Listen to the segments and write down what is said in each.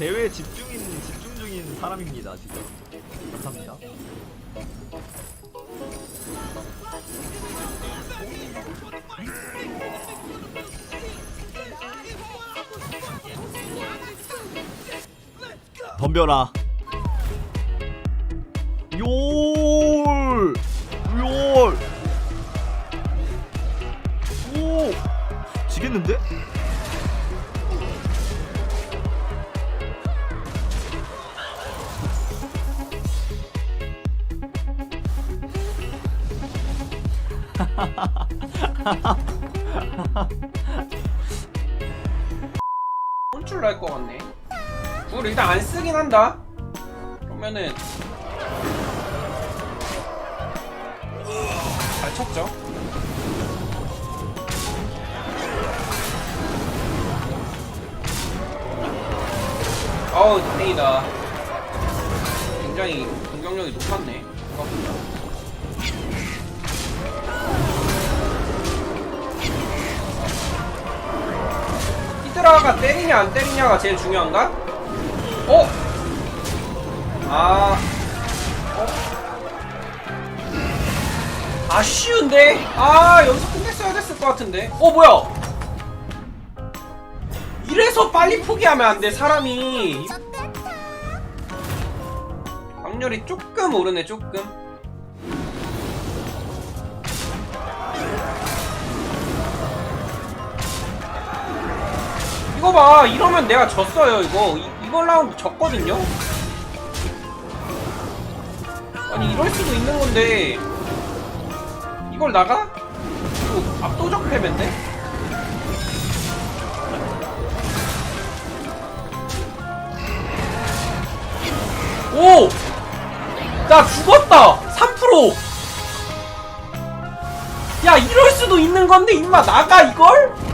대회 집중인 집중 중인 사람입니다 지금. 감사합니다. 덤벼라. 요! 요! 오! 지겠는데? 혼쭐 날것 같네. 불 일단 안 쓰긴 한다. 그러면은 잘 쳤죠. 어우 다행이다. 굉장히 공격력이 높았네. 생각보다. 히드라가 때리냐 안 때리냐가 제일 중요한가? 어? 아. 어? 아쉬운데? 아, 여기서 끝냈어야 됐을 것 같은데. 어, 뭐야? 이래서 빨리 포기하면 안 돼, 사람이. 확률이 조금 오르네, 조금. 이거 봐 이러면 내가 졌어요 이거 이, 이걸 라운드 졌거든요 아니 이럴 수도 있는 건데 이걸 나가? 이거 압도적 패배인데? 오! 나 죽었다! 3%! 야 이럴 수도 있는 건데 임마 나가 이걸?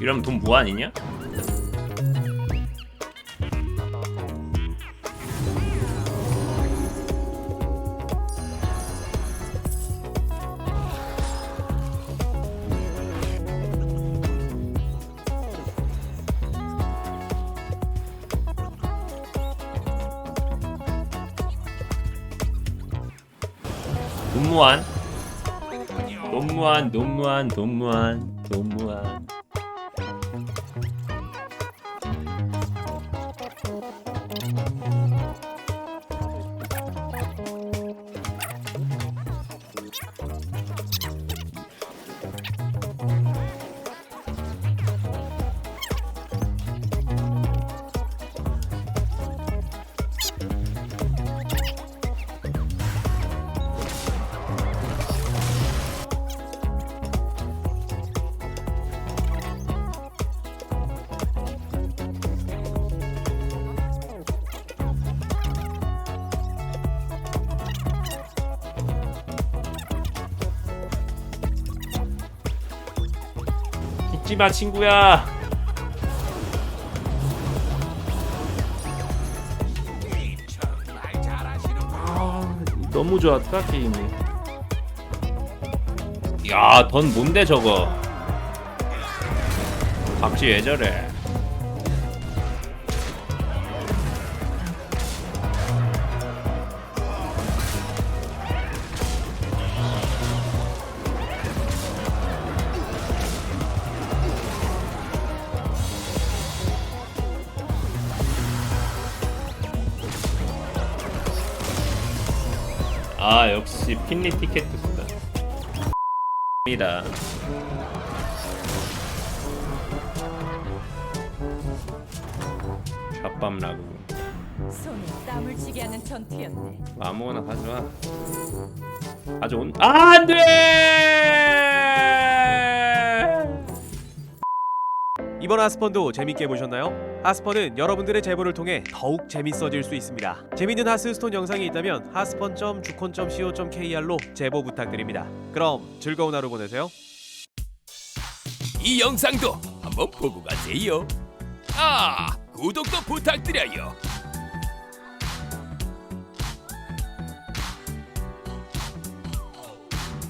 이러면 돈 무한이냐? 돈 무한 돈 무한 돈 무한 돈 무한 돈 무한 잊지마 친구야. 아, 너무 좋았다 게임이. 야던 뭔데 저거? 박쥐 왜 저래 아 역시 핀리 티켓트스다. 입니다. 샷밤 라구. 손에 땀을 쥐게 하는 전투였네. 아무거나 가져와. 가져온 아, 안돼 이번 하스펀도 재밌게 보셨나요? 하스펀은 여러분들의 제보를 통해 더욱 재밌어질 수 있습니다. 재밌는 하스스톤 영상이 있다면 하스펀.주콘.co.kr로 제보 부탁드립니다. 그럼 즐거운 하루 보내세요. 이 영상도 한번 보고 가세요. 아, 구독도 부탁드려요.